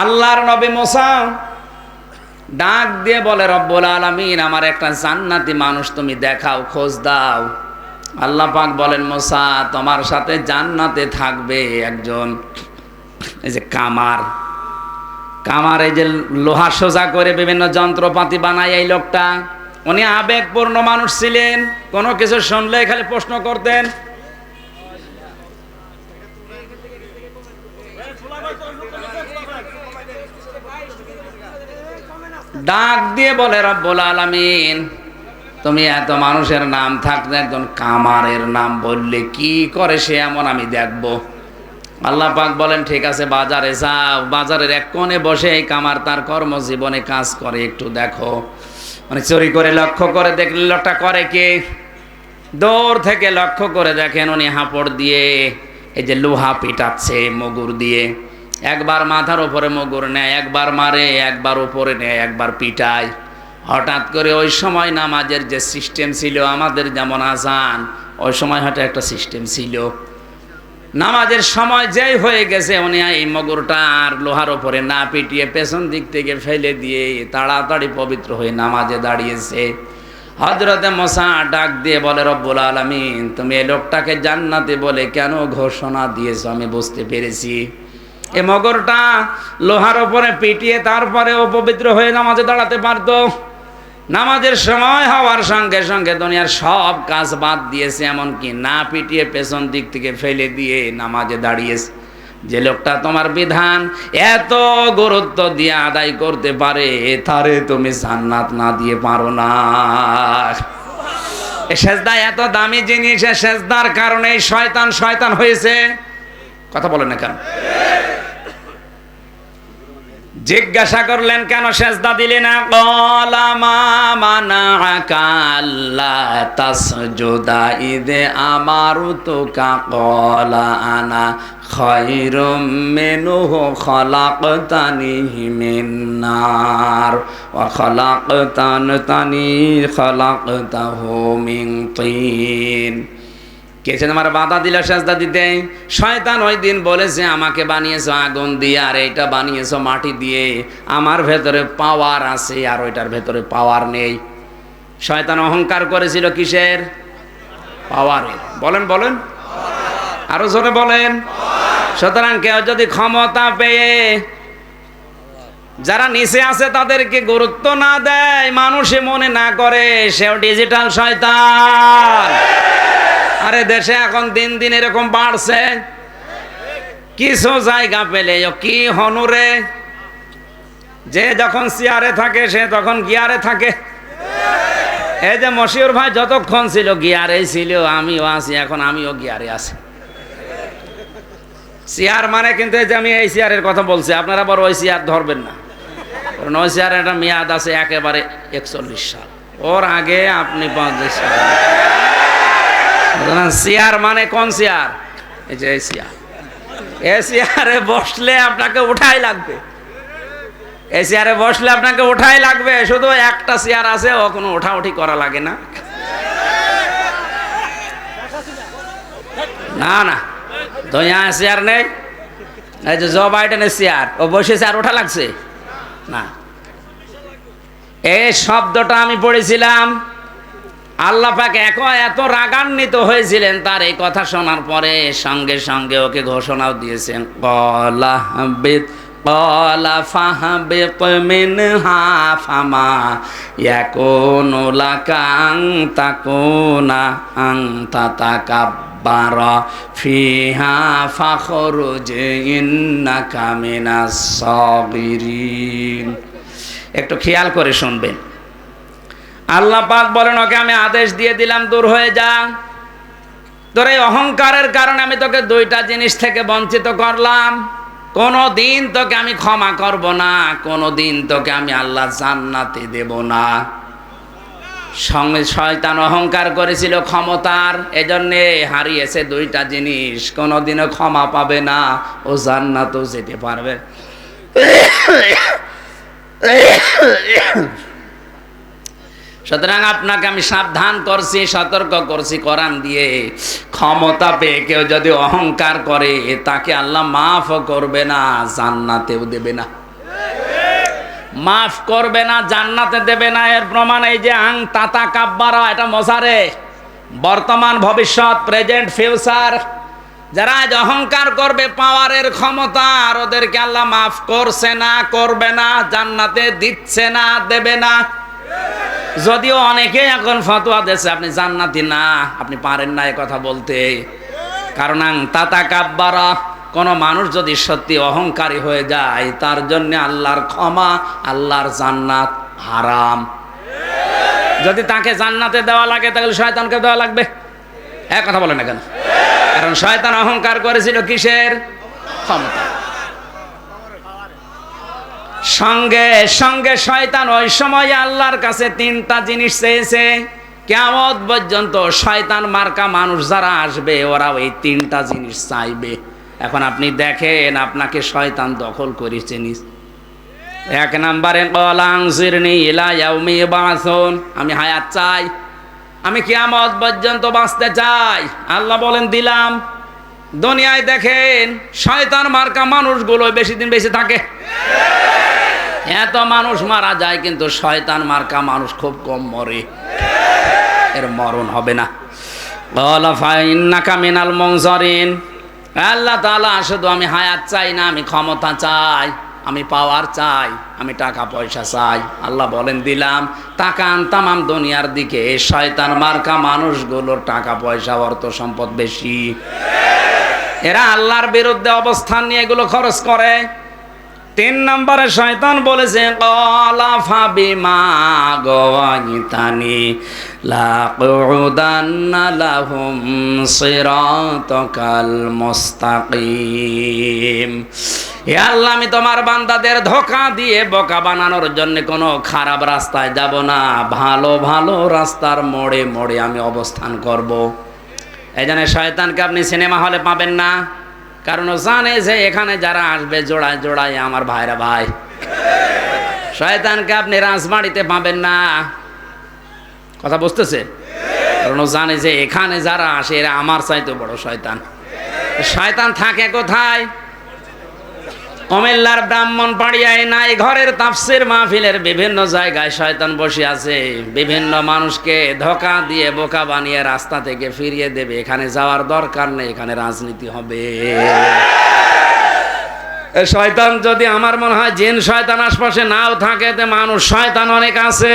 আল্লাহর নবী মোসা ডাক দিয়ে বলে, রব্বুল আলামিন, আমার একটা জান্নাতি মানুষ তুমি দেখাও, খোঁজ দাও। আল্লাহ পাক বলেন, মোসা, তোমার সাথে জান্নাতে থাকবে একজন। এই যে কামার কামার এই যে লোহা সোজা করে বিভিন্ন যন্ত্রপাতি বানায় এই লোকটা। উনি আবেগপূর্ণ মানুষ ছিলেন, কোনো কিছু শুনলে খালি প্রশ্ন করতেন ডাক দিয়ে বলে, রব্বুল আলামিন, তুমি এত মানুষের নাম থাকতে একজন কামারের নাম বললে কি করে সে এমন আমি দেখব? আল্লাহ পাক বলেন, ঠিক আছে, বাজারে যাও। বাজারের এক কোণে বসে এই কামার তার কর্মজীবনে কাজ করে, একটু দেখো। মানে চুরি করে, লক্ষ্য করে, দেখলে লোকটা করে কে? দৌড় থেকে লক্ষ্য করে দেখেন উনি হাঁপড় দিয়ে, এই যে লোহা পিটাচ্ছে, মগুর দিয়ে। একবার মাথার উপরে মগুর নেয়, একবার মারে, একবার উপরে নেয়, একবার পিটায়। হঠাৎ করে ওই সময় নামাজের যে সিস্টেম ছিল, আমাদের যেমন আজান, ওই সময় হয়তো একটা সিস্টেম ছিল। নামাজের সময় যেই হয়ে গেছে, উনি এই মগুরটা আর লোহার ওপরে না পিটিয়ে পেছন দিক থেকে ফেলে দিয়ে তাড়াতাড়ি পবিত্র হয়ে নামাজে দাঁড়িয়েছে। হজরতে মশা ডাক দিয়ে বলে, রব্বুল আলমিন, তুমি এই লোকটাকে জান্নাতে বলে কেন ঘোষণা দিয়েছ? আমি বুঝতে পেরেছি। এ মগরটা লোহার ওপরে পিটিয়ে তারপরে অপবিত্র হয়ে নামাজে দাঁড়াতে পারতো। নামাজের সময় হওয়ার সঙ্গে সঙ্গে দুনিয়ার সব কাজ বাদ দিয়েছে, এমনকি না পিটিয়ে পেছন দিক থেকে ফেলে দিয়ে নামাজে দাঁড়িয়েছে। যে লোকটা তোমার বিধান, এত গুরুত্ব দিয়ে আদায় করতে পারে, তারে তুমি জান্নাত না দিয়ে পারো না। সেজদা এত দামি জিনিস সেজদার কারণে শয়তান শয়তান হয়েছে। কথা বলেন না কেন? জিজ্ঞাসা করলেন, কেন সেজদা দিলে না? কলামা ইদে আমারু তো কলা আনা খৈরুম মেনুহু মিন খলাকতান তানি খলাকতাহু মিন তিন। কে যেন আমার বাধা দিল, সাজদা দিতে। শয়তান ওই দিন বলেছে, আমাকে বানিয়েছো আগুন দিয়ে, আর এইটা বানিয়েছো মাটি দিয়ে। আমার ভেতরে পাওয়ার আছে, আর ওইটার ভেতরে পাওয়ার নেই। শয়তান অহংকার করেছিল কিসের? পাওয়ারের বলেন বলেন। আরও জোরে বলেন। সুতরাং কেউ যদি ক্ষমতা পেয়ে, যারা নিচে আছে তাদেরকে গুরুত্ব না দেয়, মানুষে মনে না করে, সেও ডিজিটাল শয়তান। আরে দেশে এখন দিন দিন এরকম বাড়ছে। কিছু জায়গা পেলে কি হনুরে যে যখন চেয়ারে থাকে, সে তখন গিয়ারে থাকে। এই যে মশিউর ভাই যতক্ষণ ছিল গিয়ারে ছিল, আমিও আছি, এখন আমিও গিয়ারে আছি। চেয়ার মানে কিন্তু এই যে আমি এই চেয়ারের কথা বলছি, আপনারা বড় ওই চেয়ার ধরবেন না। কারণ ওই চেয়ারের একটা মেয়াদ আছে একেবারে একচল্লিশ সাল। ওর আগে আপনি পঞ্চাশ সাল। চেয়ার মানে কোন চেয়ার? এই যে চেয়ার। এ চেয়ারে বসলে আপনাকে উঠাই লাগবে। এই চেয়ারে বসলে আপনাকে উঠাই লাগবে, শুধু একটা চেয়ার আছে, ও কোনো উঠাউঠি করা লাগে না। না না দয়া চেয়ার নেই। এই যে জব বাইডেনের চেয়ার, ও বসে চেয়ার ওঠা লাগছে? না। এই শব্দটা আমি পড়েছিলাম আল্লাহ পাক এক এত রাগান্বিত হয়েছিলেন তার এই কথা শোনার পরে সঙ্গে সঙ্গে ওকে ঘোষণাও দিয়েছেন, কলা বেদ কলা ফাহাবে হা ফামা ইয়াকুনু লাকাং তাকুনা আং তাতাকাব্বার ফিহা ফাখরুজ ইন্নাকা মিনাস সাগিরিন। একটু খেয়াল করে শুনবেন। আল্লাহ পাক বলেন, ওকে আমি আদেশ দিয়ে দিলাম, দূর হয়ে যা। তোর এই অহংকারের কারণে আমি তোকে দুইটা জিনিস থেকে বঞ্চিত করলাম। কোনো দিন তোকে আমি ক্ষমা করব না কোনো দিন তোকে আমি আল্লাহ জান্নাতে দেব না। সঙ্গে শয়তান অহংকার করেছিল ক্ষমতার, এজন্যে হারিয়েছে দুইটা জিনিস। কোনোদিনও ক্ষমা পাবে না ও জান্নাতও যেতে পারবে। সুতরাং আপনাকে আমি সাবধান করছি, সতর্ক করছি কোরআন দিয়ে। ক্ষমতা পেয়ে কেউ যদি অহংকার করে, তাকে আল্লাহ মাফ করবে না, জান্নাতেও দেবে না। মাফ করবে না, জান্নাতে দেবে না। এর প্রমাণ এই যে আং তাতা কাব্বারা, এটা মশারে বর্তমান ভবিষ্যৎ, প্রেজেন্ট, ফিউচার। যারা আজ অহংকার করবে, পাওয়ারের ক্ষমতা, আর ওদেরকে আল্লাহ মাফ করছে না, করবে না, জান্নাতে দিচ্ছে না, দেবে না। যদিও অনেকেই এখন ফতোয়া দিচ্ছে আপনি জান্নাতি না, আপনি পারেন না এ কথা বলতে। কারণ তাতা কাব্বারা, কোন মানুষ যদি সত্যি অহংকারী হয়ে যায়, তার জন্য আল্লাহর ক্ষমা, আল্লাহর জান্নাত হারাম। যদি তাকে জান্নাতে দেওয়া লাগে, তাহলে শয়তানকে দেওয়া লাগবে। এক কথা বলে না কেন? কারণ শয়তান অহংকার করেছিল কিসের? ক্ষমতা সঙ্গে সঙ্গে শয়তান ওই সময় আল্লাহর কাছে তিনটা জিনিস চেয়েছে। কেমন পর্যন্ত শয়তান মার্কা মানুষ যারা আসবে ওরা ওই তিনটা জিনিস চাইবে। এখন আপনি দেখেন, আপনাকে শয়তান দখল করেছে নিস এক নম্বরে কলাংসিরনি ইলায়াউমি বাসন আমি হায়াত চাই। আমি কিয়ামত পর্যন্ত বাঁচতে চাই। আল্লাহ বলেন, দিলাম। দুনিয়ায় দেখেন, শয়তান মার্কা মানুষগুলো বেশি দিন বেশি থাকে। এত মানুষ মারা যায়, কিন্তু শয়তান মার্কা মানুষ খুব কম মরে। এর মরণ হবে না। মিনাল মংসরিন আল্লাহ তালা শুধু আমি হায়াত চাই না, আমি ক্ষমতা চাই, আমি পাওয়ার চাই, আমি টাকা পয়সা চাই। আল্লাহ বলেন, দিলাম। টাকা আনতাম দুনিয়ার দিকে, শয়তান মার্কা মানুষগুলোর টাকা পয়সা অর্থ সম্পদ বেশি। এরা আল্লাহর বিরুদ্ধে অবস্থান নিয়ে এগুলো খরচ করে। তিন নম্বরে শয়তান বলেছে, কলা ফাবিমা গওয়াইতানি লাকুদান্না লাহুম সিরাতাকাল মুস্তাকিম। হে আল্লাহ, আমি তোমার বান্দাদের ধোকা দিয়ে বোকা বানানোর জন্য কোনো খারাপ রাস্তায় যাব না। ভালো ভালো রাস্তার মোড়ে মোড়ে আমি অবস্থান করব। এই জন্য শয়তানকে আপনি সিনেমা হলে পাবেন না? কারণ ও জানে যে এখানে যারা আসবে, জোড়ায় জোড়ায় আমার ভাইরা ভাই। শয়তানকে আপনি রাজবাড়িতে পাবেন না। কথা বুঝতেছে? কারণ ও জানে যে এখানে যারা আসে, এরা আমার চাইতে বড় শয়তান। শয়তান থাকে কোথায়? কুমিল্লার ব্রাহ্মণ পাড়িয়ায় নাই, ঘরের তাফসির মাহফিলের বিভিন্ন জায়গায় শয়তান বসে আছে। বিভিন্ন মানুষকে ধোকা দিয়ে বোকা বানিয়ে রাস্তা থেকে ফিরিয়ে দেবে। এখানে যাওয়ার দরকার নেই, এখানে রাজনীতি হবে। শয়তান যদি আমার মনে হয় জিন শয়তান আশপাশে নাও থাকে, তে মানুষ শয়তান অনেক আছে।